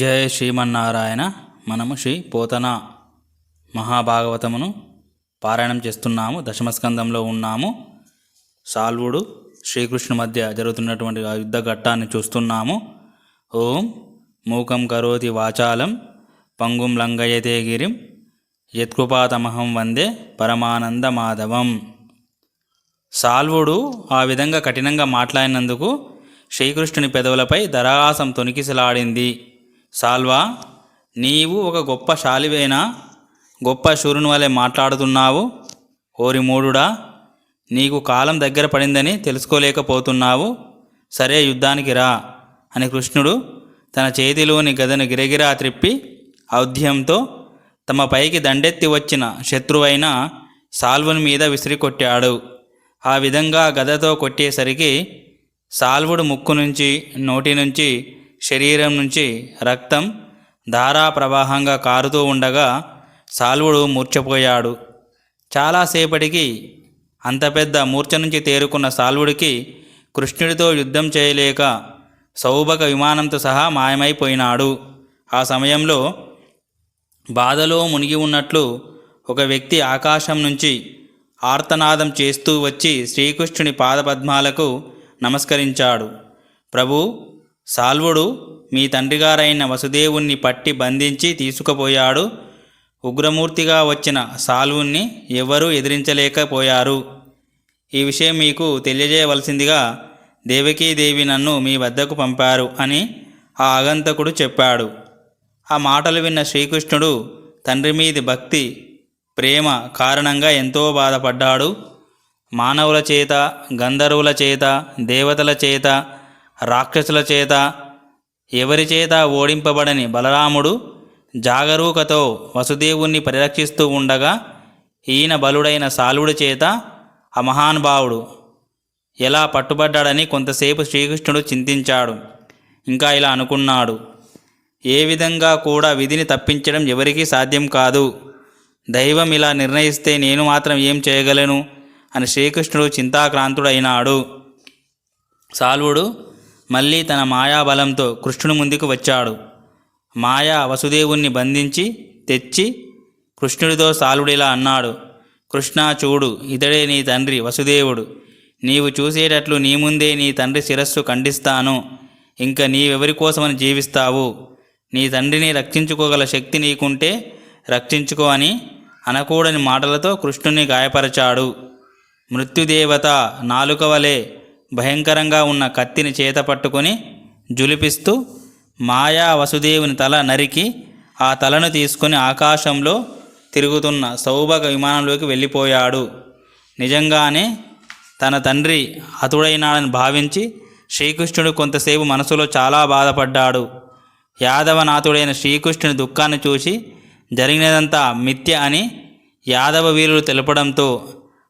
జయ శ్రీమన్నారాయణ మనము శ్రీ పోతన మహాభాగవతమును పారాయణం చేస్తున్నాము. దశమస్కందంలో ఉన్నాము. సాల్వుడు శ్రీకృష్ణు మధ్య జరుగుతున్నటువంటి ఆ యుద్ధ ఘట్టాన్ని చూస్తున్నాము. ఓం మూకం కరోతి వాచాలం పంగుం లంగయతే గిరిం యత్కృపాతమహం వందే పరమానంద మాధవం సాల్వుడు ఆ విధంగా కఠినంగా మాట్లాడినందుకు శ్రీకృష్ణుని పెదవులపై దరాసం తొనికిసలాడింది సాల్వా నీవు ఒక గొప్ప శాలివేనా? గొప్ప శూరుని వలె మాట్లాడుతున్నావు? ఓరి మూడుడా నీకు కాలం దగ్గర పడిందని తెలుసుకోలేకపోతున్నావు? సరే యుద్ధానికి రా అని కృష్ణుడు తన చేతిలోని గదను గిరగిరా త్రిప్పి ఔద్యంతో తమ పైకి దండెత్తి వచ్చిన శత్రువైన సాల్వుని మీద విసిరికొట్టాడు ఆ విధంగా గదతో కొట్టేసరికి సాల్వుడు ముక్కు నుంచి నోటి నుంచి శరీరం నుంచి రక్తం ధారా ప్రవాహంగా కారుతూ ఉండగా సాల్వుడు మూర్ఛపోయాడు. చాలాసేపటికి అంత పెద్ద మూర్ఛ నుంచి తేరుకున్న సాల్వుడికి కృష్ణుడితో యుద్ధం చేయలేక సౌభక విమానంతో సహా మాయమైపోయినాడు. ఆ సమయంలో బాధలో మునిగి ఉన్నట్లు ఒక వ్యక్తి ఆకాశం నుంచి ఆర్తనాదం చేస్తూ వచ్చి శ్రీకృష్ణుని పాదపద్మాలకు నమస్కరించాడు. ప్రభు సాల్వుడు మీ తండ్రిగారైన వసుదేవుణ్ణి పట్టి బంధించి తీసుకుపోయాడు. ఉగ్రమూర్తిగా వచ్చిన సాల్వుణ్ణి ఎవరూ ఎదిరించలేకపోయారు. ఈ విషయం మీకు తెలియజేయవలసిందిగా దేవకీదేవి నన్ను మీ వద్దకు పంపారు అని ఆ ఆగంతకుడు చెప్పాడు. ఆ మాటలు విన్న శ్రీకృష్ణుడు తండ్రి మీది భక్తి ప్రేమ కారణంగా ఎంతో బాధపడ్డాడు. మానవుల చేత గంధర్వుల చేత దేవతల చేత రాక్షసుల చేత ఎవరి చేత ఓడింపబడని బలరాముడు జాగరూకతో వసుదేవుణ్ణి పరిరక్షిస్తూ ఉండగా ఈయన బలుడైన సాలుడి చేత ఆ మహానుభావుడు ఎలా పట్టుబడ్డాడని కొంతసేపు శ్రీకృష్ణుడు చింతించాడు. ఇంకా ఇలా అనుకున్నాడు. ఏ విధంగా కూడా విధిని తప్పించడం ఎవరికీ సాధ్యం కాదు. దైవం ఇలా నిర్ణయిస్తే నేను మాత్రం ఏం చేయగలను? అని శ్రీకృష్ణుడు చింతాక్రాంతుడైనాడు. సాల్వుడు మళ్ళీ తన మాయాబలంతో కృష్ణుని ముందుకు వచ్చాడు. మాయా వసుదేవుణ్ణి బంధించి తెచ్చి కృష్ణుడితో సాలుడిలా అన్నాడు. కృష్ణ చూడు ఇతడే నీ తండ్రి వసుదేవుడు. నీవు చూసేటట్లు నీ ముందే నీ తండ్రి శిరస్సు ఖండిస్తాను. ఇంకా నీవెవరి కోసమని జీవిస్తావు? నీ తండ్రిని రక్షించుకోగల శక్తి నీకుంటే రక్షించుకో అని అనకూడని మాటలతో కృష్ణుని గాయపరచాడు. మృత్యుదేవత నాలుక వలె భయంకరంగా ఉన్న కత్తిని చేత పట్టుకొని జులిపిస్తూ మాయా వసుదేవుని తల నరికి ఆ తలను తీసుకుని ఆకాశంలో తిరుగుతున్న సౌభగ విమానంలోకి వెళ్ళిపోయాడు. నిజంగానే తన తండ్రి హతుడైనాడని భావించి శ్రీకృష్ణుడు కొంతసేపు మనసులో చాలా బాధపడ్డాడు. యాదవనాథుడైన శ్రీకృష్ణుని దుఃఖాన్ని చూసి జరిగినదంతా మిథ్య అని యాదవ వీరులు తెలపడంతో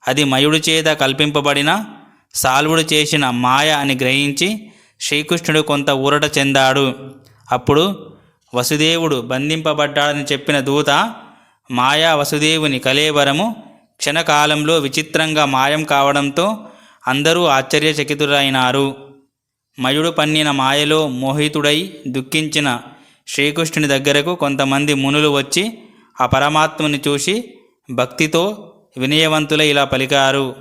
అది మయుడి చేత కల్పింపబడిన సాల్వుడు చేసిన మాయ అని గ్రహించి శ్రీకృష్ణుడు కొంత ఊరట చెందాడు. అప్పుడు వసుదేవుడు బంధింపబడ్డాడని చెప్పిన దూత మాయా వసుదేవుని కలేవరము క్షణకాలంలో విచిత్రంగా మాయం కావడంతో అందరూ ఆశ్చర్యచకితులైనారు. మయుడు పన్నిన మాయలో మోహితుడై దుఃఖించిన శ్రీకృష్ణుని దగ్గరకు కొంతమంది మునులు వచ్చి ఆ పరమాత్మని చూసి భక్తితో వినయవంతులై ఇలా పలికారు.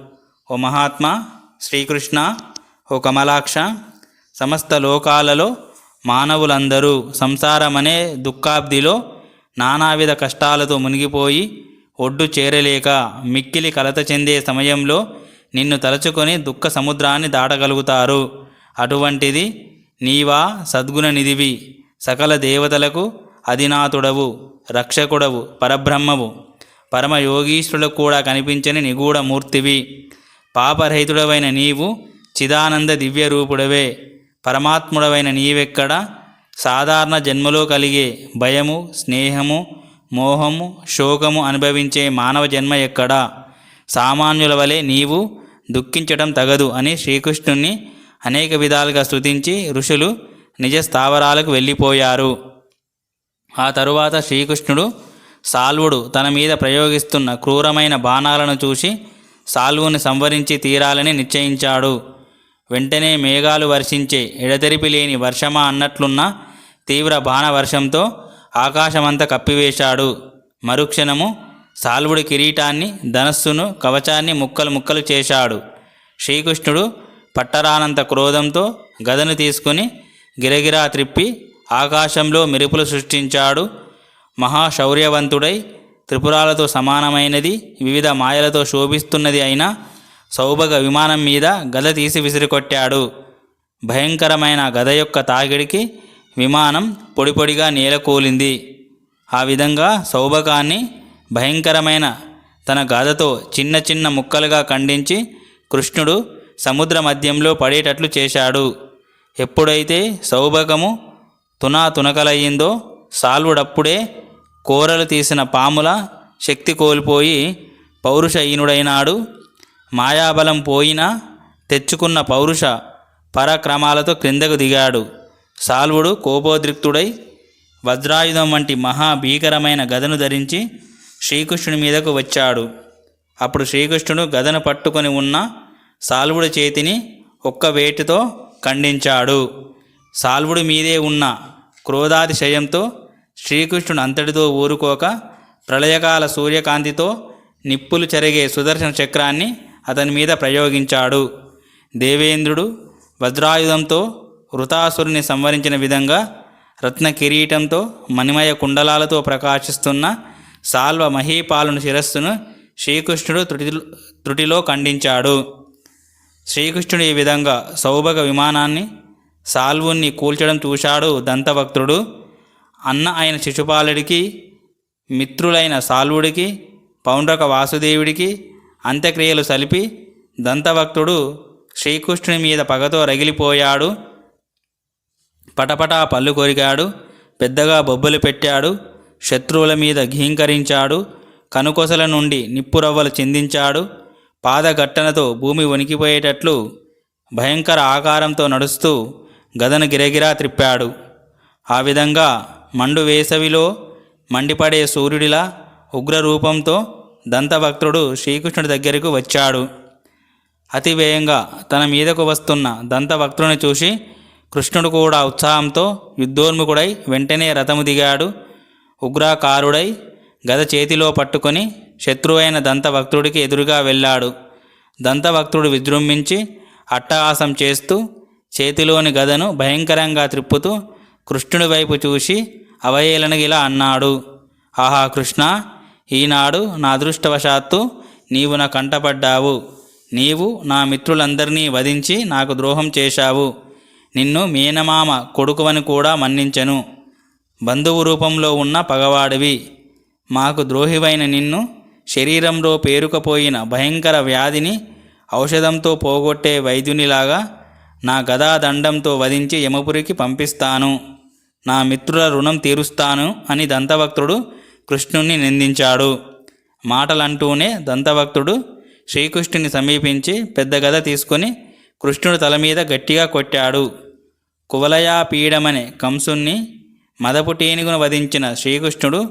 ఓ మహాత్మా శ్రీకృష్ణ ఓ కమలాక్ష సమస్త లోకాలలో మానవులందరూ సంసారమనే దుఃఖాబ్దిలో నానావిధ కష్టాలతో మునిగిపోయి ఒడ్డు చేరలేక మిక్కిలి కలత చెందే సమయంలో నిన్ను తలుచుకొని దుఃఖ సముద్రాన్ని దాటగలుగుతారు. అటువంటిది నీవా సద్గుణ నిధివి సకల దేవతలకు అధినాథుడవు రక్షకుడవు పరబ్రహ్మవు. పరమయోగీశ్వరులకు కూడా కనిపించని నిగూఢ మూర్తివి. పాపరహితుడవైన నీవు చిదానంద దివ్య రూపుడవే పరమాత్ముడవైన నీవెక్కడ? సాధారణ జన్మలో కలిగే భయము స్నేహము మోహము శోకము అనుభవించే మానవ జన్మ ఎక్కడా? సామాన్యుల వలె నీవు దుఃఖించటం తగదు అని శ్రీకృష్ణుణ్ణి అనేక విధాలుగా స్తుతించి ఋషులు నిజ స్థావరాలకు వెళ్ళిపోయారు. ఆ తరువాత శ్రీకృష్ణుడు సాల్వుడు తన మీద ప్రయోగిస్తున్న క్రూరమైన బాణాలను చూసి సాల్వుని సంవరించి తీరాలని నిశ్చయించాడు. వెంటనే మేఘాలు వర్షించే ఎడతెరిపి లేని వర్షమా అన్నట్లున్న తీవ్ర బాణవర్షంతో ఆకాశమంతా కప్పివేశాడు. మరుక్షణము సాల్వుడి కిరీటాన్ని ధనస్సును కవచాన్ని ముక్కలు ముక్కలు చేశాడు. శ్రీకృష్ణుడు పట్టరానంత క్రోధంతో గదను తీసుకుని గిరగిరా త్రిప్పి ఆకాశంలో మెరుపులు సృష్టించాడు. మహాశౌర్యవంతుడై త్రిపురాలతో సమానమైనది వివిధ మాయలతో శోభిస్తున్నది అయిన సౌభగ విమానం మీద గద తీసి విసిరికొట్టాడు. భయంకరమైన గద యొక్క తాకిడికి విమానం పొడిపొడిగా నేలకూలింది ఆ విధంగా సౌభగాన్ని భయంకరమైన తన గదతో చిన్న చిన్న ముక్కలుగా ఖండించి కృష్ణుడు సముద్ర మధ్యంలో పడేటట్లు చేశాడు. ఎప్పుడైతే సౌభగము తునా తునకలయ్యిందో సాల్వుడప్పుడే కోరలు తీసిన పాముల శక్తి కోల్పోయి పౌరుషహీనుడైనాడు మాయాబలం పోయినా తెచ్చుకున్న పౌరుష పరాక్రమాలతో క్రిందకు దిగాడు. సాల్వుడు కోపోద్రిక్తుడై వజ్రాయుధం వంటి మహాభీకరమైన గదను ధరించి శ్రీకృష్ణుని మీదకు వచ్చాడు. అప్పుడు శ్రీకృష్ణుడు గదను పట్టుకొని ఉన్న సాల్వుడి చేతిని ఒక్క వేటితో ఖండించాడు. సాల్వుడి మీదే ఉన్న క్రోధాతిశయంతో శ్రీకృష్ణుడు అంతటితో ఊరుకోక ప్రళయకాల సూర్యకాంతితో నిప్పులు చెరిగే సుదర్శన చక్రాన్ని అతని మీద ప్రయోగించాడు. దేవేంద్రుడు వజ్రాయుధంతో వృతాసురుని సంవరించిన విధంగా రత్న కిరీటంతో మణిమయ కుండలాలతో ప్రకాశిస్తున్న సాల్వ మహీపాలుని శిరస్సును శ్రీకృష్ణుడు త్రుటి త్రుటిలో ఖండించాడు. శ్రీకృష్ణుడు ఈ విధంగా సౌభగ విమానాన్ని సాల్వుణ్ణి కూల్చడం చూశాడు దంతభక్తుడు అన్న అయిన శిశుపాలుడికి మిత్రులైన సాల్వుడికి పౌండ్రక వాసుదేవుడికి అంత్యక్రియలు సలిపి దంతభక్తుడు శ్రీకృష్ణుని మీద పగతో రగిలిపోయాడు. పటపటా పళ్ళు కొరికాడు పెద్దగా బొబ్బలు పెట్టాడు. శత్రువుల మీద ఘీంకరించాడు. కనుకొసల నుండి నిప్పురవ్వలు చిందించాడు. పాదఘట్టనతో భూమి వణికిపోయేటట్లు భయంకర ఆకారంతో నడుస్తూ గదను గిరగిరా త్రిప్పాడు. ఆ విధంగా మండు వేసవిలో మండిపడే సూర్యుడిలా ఉగ్రరూపంతో దంతభక్తుడు శ్రీకృష్ణుడి దగ్గరకు వచ్చాడు. అతి వేగంగా తన మీదకు వస్తున్న దంతభక్తుడిని చూసి కృష్ణుడు కూడా ఉత్సాహంతో యుద్ధోన్ముఖుడై వెంటనే రథము దిగాడు. ఉగ్రాకారుడై గద చేతిలో పట్టుకొని శత్రువైన దంతభక్తుడికి ఎదురుగా వెళ్ళాడు. దంతభక్తుడు విజృంభించి అట్టహాసం చేస్తూ చేతిలోని గదను భయంకరంగా త్రిప్పుతూ కృష్ణుడి వైపు చూసి అవహేళనగిలా అన్నాడు. ఆహా కృష్ణ ఈనాడు నా అదృష్టవశాత్తు నీవు నా కంటపడ్డావు. నీవు నా మిత్రులందరినీ వధించి నాకు ద్రోహం చేశావు. నిన్ను మీనమామ కొడుకువని కూడా మన్నించెను. బంధువు రూపంలో ఉన్న పగవాడివి. మాకు ద్రోహివైన నిన్ను శరీరంలో పేరుకపోయిన భయంకర వ్యాధిని ఔషధంతో పోగొట్టే వైద్యునిలాగా నా గదాదండంతో వధించి యమపురికి పంపిస్తాను. నా మిత్రుల రుణం తీరుస్తాను అని దంతభక్తుడు కృష్ణుణ్ణి నిందించాడు. మాటలంటూనే దంతభక్తుడు శ్రీకృష్ణుని సమీపించి పెద్ద గద తీసుకొని కృష్ణుడు తల మీద గట్టిగా కొట్టాడు. కువలయాపీడమనే కంసుణ్ణి మదపుటేనుగును వధించిన శ్రీకృష్ణుడు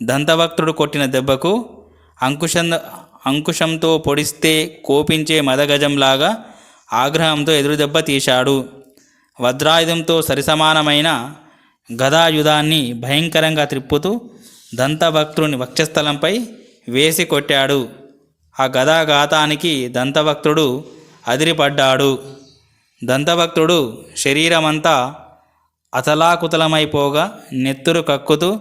దంతభక్తుడు కొట్టిన దెబ్బకు అంకుశం అంకుశంతో పొడిస్తే కోపించే మదగజంలాగా ఆగ్రహంతో ఎదురుదెబ్బ తీశాడు. వజ్రాయుధంతో సరిసమానమైన గదాయుధాన్ని భయంకరంగా త్రిప్పుతూ దంతభక్తుని వక్షస్థలంపై వేసి కొట్టాడు. ఆ గదాఘాతానికి దంతభక్తుడు అదిరిపడ్డాడు. దంతభక్తుడు శరీరమంతా అతలాకుతలమైపోగా నెత్తురు కక్కుతూ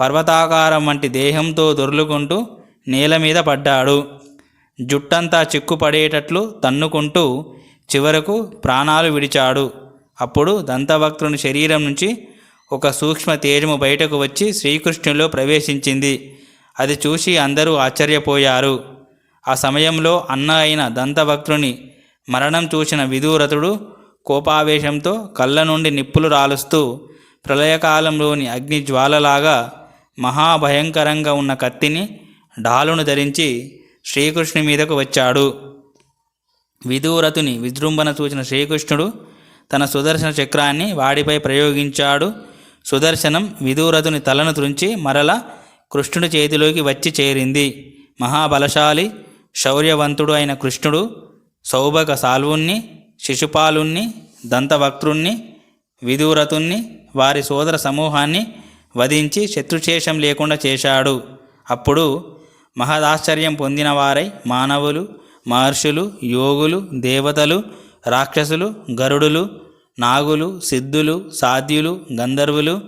పర్వతాకారం వంటి దేహంతో దొర్లుకుంటూ నేల మీద పడ్డాడు. జుట్టంతా చిక్కుపడేటట్లు తన్నుకుంటూ చివరకు ప్రాణాలు విడిచాడు. అప్పుడు దంతభక్తుని శరీరం నుంచి ఒక సూక్ష్మ తేజము బయటకు వచ్చి శ్రీకృష్ణులో ప్రవేశించింది. అది చూసి అందరూ ఆశ్చర్యపోయారు. ఆ సమయంలో అన్న అయిన దంతభక్తుని మరణం చూసిన విదూరథుడు కోపావేశంతో కళ్ళ నుండి నిప్పులు రాలుస్తూ ప్రళయకాలంలోని అగ్ని జ్వాలలాగా మహాభయంకరంగా ఉన్న కత్తిని డాలును ధరించి శ్రీకృష్ణుని మీదకు వచ్చాడు. విధూరతుని విజృంభణ చూసిన శ్రీకృష్ణుడు తన సుదర్శన చక్రాన్ని వాడిపై ప్రయోగించాడు. సుదర్శనం విదూరథుని తలను త్రుంచి మరల కృష్ణుడి చేతిలోకి వచ్చి చేరింది. మహాబలశాలి శౌర్యవంతుడు అయిన కృష్ణుడు సౌభగ సాల్వుణ్ణి శిశుపాలుణ్ణి దంతవక్త్రుణ్ణి విదూరతుణ్ణి వారి సోదర సమూహాన్ని వధించి శత్రుశేషం లేకుండా చేశాడు. అప్పుడు మహదాశ్చర్యం పొందిన వారై మానవులు మహర్షులు యోగులు దేవతలు రాక్షసులు గరుడులు నాగులు సిద్ధులు సాధ్యులు గంధర్వులు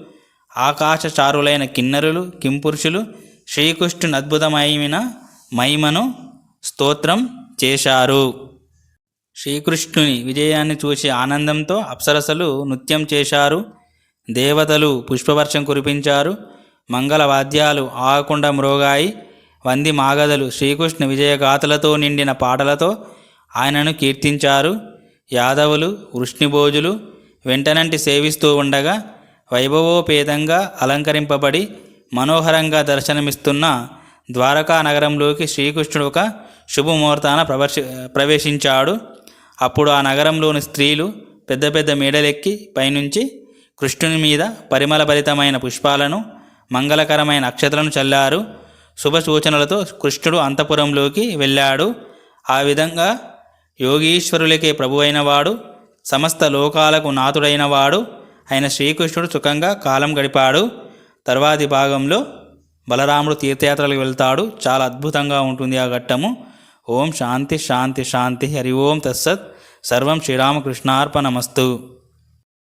ఆకాశచారులైన కిన్నరులు కింపురుషులు శ్రీకృష్ణుని అద్భుతమైన మహిమను స్తోత్రం చేశారు. శ్రీకృష్ణుని విజయాన్ని చూసి ఆనందంతో అప్సరసలు నృత్యం చేశారు. దేవతలు పుష్పవర్షం కురిపించారు. మంగళ వాద్యాలు ఆగకుండా మ్రోగాయి. వంది మాగధలు శ్రీకృష్ణ విజయగాథలతో నిండిన పాటలతో ఆయనను కీర్తించారు. యాదవులు వృష్ణిభోజులు వెంటనంటి సేవిస్తూ ఉండగా వైభవోపేతంగా అలంకరింపబడి మనోహరంగా దర్శనమిస్తున్న ద్వారకా నగరంలోకి శ్రీకృష్ణుడు ఒక శుభముహూర్తాన ప్రవర్శ ప్రవేశించాడు. అప్పుడు ఆ నగరంలోని స్త్రీలు పెద్ద పెద్ద మేడలెక్కి పైనుంచి కృష్ణుని మీద పరిమళభరితమైన పుష్పాలను మంగళకరమైన అక్షతలను చల్లారు. శుభ సూచనలతో కృష్ణుడు అంతపురంలోకి వెళ్ళాడు. ఆ విధంగా యోగీశ్వరులకే ప్రభువైన వాడు సమస్త లోకాలకు నాథుడైన వాడు అయిన శ్రీకృష్ణుడు సుఖంగా కాలం గడిపాడు. తర్వాతి భాగంలో బలరాముడు తీర్థయాత్రలకు వెళ్తాడు. చాలా అద్భుతంగా ఉంటుంది ఆ ఘట్టము. ఓం శాంతి శాంతి శాంతి. హరి ఓం తత్సత్. సర్వం శ్రీరామకృష్ణార్పణమస్తు.